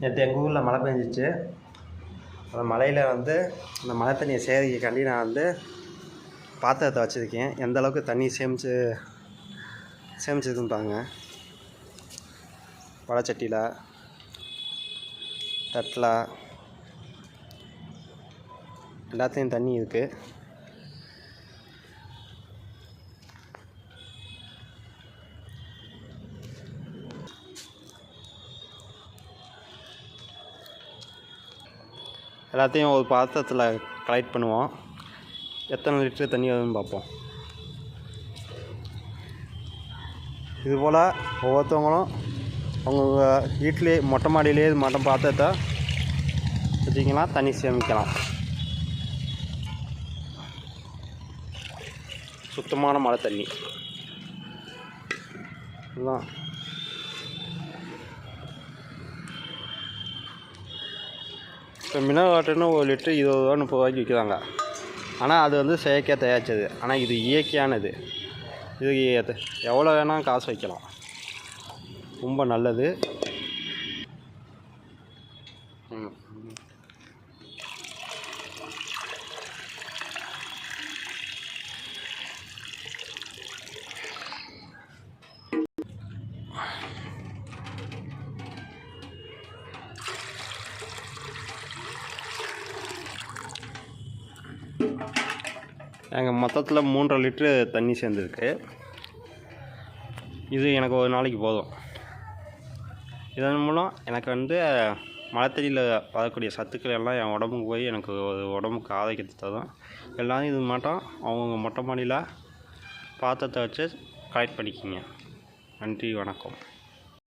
நேற்று எங்கள் ஊரில் மழை பெஞ்சிச்சு. அந்த மழையில் வந்து அந்த மழை தண்ணியை சேகரிக்காண்டி நான் வந்து பாத்திரத்தை வச்சுருக்கேன். எந்த அளவுக்கு தண்ணி சேமித்து சேமிச்சிருக்குன்னு பாருங்க வடச்சட்டியில் தட்டில் எல்லாத்துலேயும் தண்ணி இருக்குது எல்லாத்தையும் ஒரு பாத்திரத்தில் கலெக்ட் பண்ணுவோம். எத்தனை லிட்டர் தண்ணி வருதுன்னு பார்ப்போம். இதுபோல் ஒவ்வொருத்தவங்களும் அவங்க வீட்டிலே மொட்டை மாடியிலே இது மட்டும் பாத்திரத்தை வச்சிங்கன்னா தண்ணி சேமிக்கலாம். சுத்தமான மழை தண்ணி. இதுதான். இப்போ மினரல் வாட்டர்னு ஒரு லிட்டரு இருபது ரூபா முப்பது ரூபாய்க்கு விற்கிறாங்க. ஆனால் அது வந்து செயற்கையாக தயாரித்தது ஆனால் இது இயற்கையானது. இது எவ்வளோ வேணால் காசு வைக்கலாம். ரொம்ப நல்லது. எங்கள் மொத்தத்தில் மூன்றரை லிட்ரு தண்ணி சேர்ந்துருக்கு. இது எனக்கு ஒரு நாளைக்கு போதும். இதன் மூலம் எனக்கு வந்து மழைத்தண்ணியில் வரக்கூடிய சத்துக்கள் எல்லாம் என் உடம்புக்கு போய் எனக்கு ஒரு உடம்புக்கு ஆரோக்கியத்தை தரும். எல்லாரும் இது மட்டும் அவங்க மொட்டை மாடியில் பாத்திரத்தை வச்சு கலெக்ட் பண்ணிக்கிங்க. நன்றி வணக்கம்.